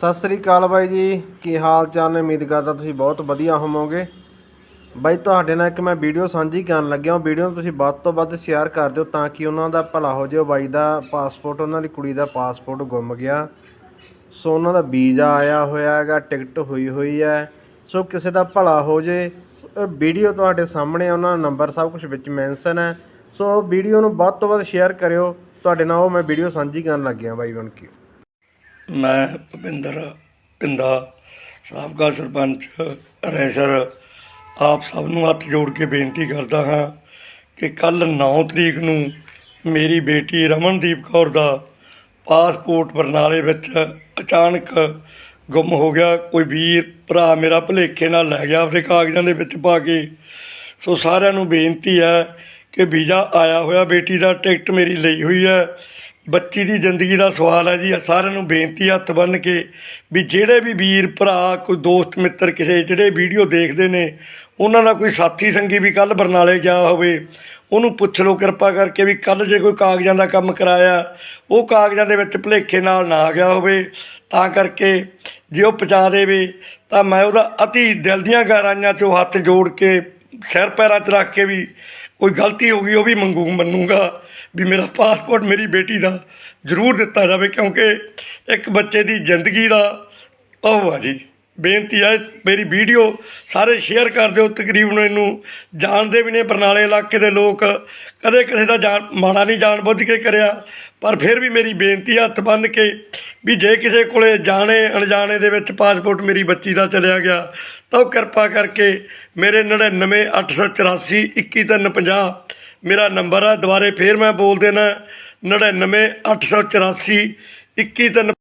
ਸਤਿ ਸ੍ਰੀ ਅਕਾਲ ਬਾਈ ਜੀ, ਕੀ ਹਾਲ ਚਾਲ ਨੇ? ਉਮੀਦ ਕਰਦਾ ਤੁਸੀਂ ਬਹੁਤ ਵਧੀਆ ਹੋਵੋਗੇ। ਬਾਈ, ਤੁਹਾਡੇ ਨਾਲ ਇੱਕ ਮੈਂ ਵੀਡੀਓ ਸਾਂਝੀ ਕਰਨ ਲੱਗਿਆ ਉਹ ਵੀਡੀਓ ਨੂੰ ਤੁਸੀਂ ਵੱਧ ਤੋਂ ਵੱਧ ਸ਼ੇਅਰ ਕਰ ਦਿਓ ਤਾਂ ਕਿ ਉਹਨਾਂ ਦਾ ਭਲਾ ਹੋ ਜਾਵੇ ਬਾਈ ਦਾ ਪਾਸਪੋਰਟ, ਉਹਨਾਂ ਦੀ ਕੁੜੀ ਦਾ ਪਾਸਪੋਰਟ ਗੁੰਮ ਗਿਆ। ਸੋ ਉਹਨਾਂ ਦਾ ਵੀਜ਼ਾ ਆਇਆ ਹੋਇਆ ਹੈਗਾ, ਟਿਕਟ ਹੋਈ ਹੋਈ ਹੈ। ਸੋ ਕਿਸੇ ਦਾ ਭਲਾ ਹੋ ਜੇ ਇਹ ਵੀਡੀਓ ਤੁਹਾਡੇ ਸਾਹਮਣੇ ਉਹਨਾਂ ਦਾ ਨੰਬਰ ਸਭ ਕੁਝ ਵਿੱਚ ਮੈਂਸ਼ਨ ਹੈ। ਸੋ ਵੀਡੀਓ ਨੂੰ ਵੱਧ ਤੋਂ ਵੱਧ ਸ਼ੇਅਰ ਕਰਿਓ। ਤੁਹਾਡੇ ਨਾਲ ਉਹ ਮੈਂ ਵੀਡੀਓ ਸਾਂਝੀ ਕਰਨ ਲੱਗਿਆ ਬਾਈ ਬਣ ਕੇ। ਮੈਂ ਭੁਪਿੰਦਰ ਪਿੰਦਾ, ਸਾਬਕਾ ਸਰਪੰਚ ਰੈਸਰ ਆਪ ਸਭ ਨੂੰ ਹੱਥ ਜੋੜ ਕੇ ਬੇਨਤੀ ਕਰਦਾ ਹਾਂ ਕਿ ਕੱਲ 9 ਤਰੀਕ ਨੂੰ ਮੇਰੀ ਬੇਟੀ ਰਮਨਦੀਪ ਕੌਰ ਦਾ ਪਾਸਪੋਰਟ ਬਰਨਾਲੇ ਵਿੱਚ ਅਚਾਨਕ ਗੁੰਮ ਹੋ ਗਿਆ। ਕੋਈ ਵੀਰ, ਭਰਾ ਮੇਰਾ ਭੁਲੇਖੇ ਨਾਲ ਲੈ ਗਿਆ ਆਪਣੇ ਕਾਗਜ਼ਾਂ ਦੇ ਵਿੱਚ ਪਾ ਕੇ। ਸੋ ਸਾਰਿਆਂ ਨੂੰ ਬੇਨਤੀ ਹੈ ਕਿ ਵੀਜ਼ਾ ਆਇਆ ਹੋਇਆ ਬੇਟੀ ਦਾ, ਟਿਕਟ ਮੇਰੀ ਲਈ ਹੋਈ ਹੈ। ਬੱਚੀ ਦੀ ਜ਼ਿੰਦਗੀ ਦਾ ਸਵਾਲ ਹੈ ਜੀ ਸਾਰਿਆਂ ਨੂੰ ਬੇਨਤੀ ਹੱਥ ਬੰਨ੍ਹ ਕੇ ਵੀ ਜਿਹੜੇ ਵੀ ਵੀਰ, ਭਰਾ, ਕੋਈ ਦੋਸਤ, ਮਿੱਤਰ, ਕਿਸੇ ਜਿਹੜੇ ਵੀਡੀਓ ਦੇਖਦੇ ਨੇ, ਉਹਨਾਂ ਦਾ ਕੋਈ ਸਾਥੀ ਸੰਗੀ ਵੀ ਕੱਲ ਬਰਨਾਲੇ ਗਿਆ ਹੋਵੇ, ਉਹਨੂੰ ਪੁੱਛ ਲਓ ਕਿਰਪਾ ਕਰਕੇ ਵੀ ਕੱਲ ਜੇ ਕੋਈ ਕਾਗਜ਼ਾਂ ਦਾ ਕੰਮ ਕਰਾਇਆ, ਉਹ ਕਾਗਜ਼ਾਂ ਦੇ ਵਿੱਚ ਭੁਲੇਖੇ ਨਾਲ ਨਾ ਆ ਗਿਆ ਹੋਵੇ, ਤਾਂ ਕਰਕੇ ਜੇ ਉਹ ਪਹੁੰਚਾ ਦੇਵੇ, ਤਾਂ ਮੈਂ ਉਹਦਾ ਅਤੀ ਦਿਲ ਦੀਆਂ ਗਹਿਰਾਈਆਂ 'ਚੋਂ ਹੱਥ ਜੋੜ ਕੇ ਸਿਰ ਪੈਰਾਂ 'ਚ ਰੱਖ ਕੇ ਵੀ ਕੋਈ ਗਲਤੀ ਹੋ ਗਈ, ਉਹ ਵੀ ਮੰਗੂ, ਮੰਨੂਗਾ ਵੀ ਮੇਰਾ ਪਾਸਪੋਰਟ ਮੇਰੀ ਬੇਟੀ ਦਾ ਜ਼ਰੂਰ ਦਿੱਤਾ ਜਾਵੇ, ਕਿਉਂਕਿ ਇੱਕ ਬੱਚੇ ਦੀ ਜ਼ਿੰਦਗੀ ਦਾ ਉਹ ਆ ਜੀ। ਬੇਨਤੀ ਹੈ ਮੇਰੀ ਵੀਡੀਓ ਸਾਰੇ ਸ਼ੇਅਰ ਕਰ ਦਿਓ, ਤਕਰੀਬਨ ਇਹਨੂੰ ਜਾਣਦੇ ਵੀ ਨੇ, ਬਰਨਾਲੇ ਇਲਾਕੇ ਦੇ ਲੋਕ। ਕਦੇ ਕਿਸੇ ਦਾ ਜਾਣ, ਮਾੜਾ ਨਹੀਂ ਜਾਣ ਬੁੱਝ ਕੇ ਕਰਿਆ, ਪਰ ਫਿਰ ਵੀ ਮੇਰੀ ਬੇਨਤੀ ਹੈ ਹੱਥ ਬੰਨ੍ਹ ਕੇ ਵੀ ਜੇ ਕਿਸੇ ਕੋਲੇ ਜਾਣੇ, ਅਣਜਾਣੇ ਦੇ ਵਿੱਚ ਪਾਸਪੋਰਟ ਮੇਰੀ ਬੱਚੀ ਦਾ ਚਲਿਆ ਗਿਆ, ਤਾਂ ਉਹ ਕਿਰਪਾ ਕਰਕੇ ਮੇਰੇ 99884 21350 ਮੇਰਾ ਨੰਬਰ ਆ, ਦੁਬਾਰੇ ਫੇਰ ਮੈਂ ਬੋਲ ਦੇਣਾ 99884 213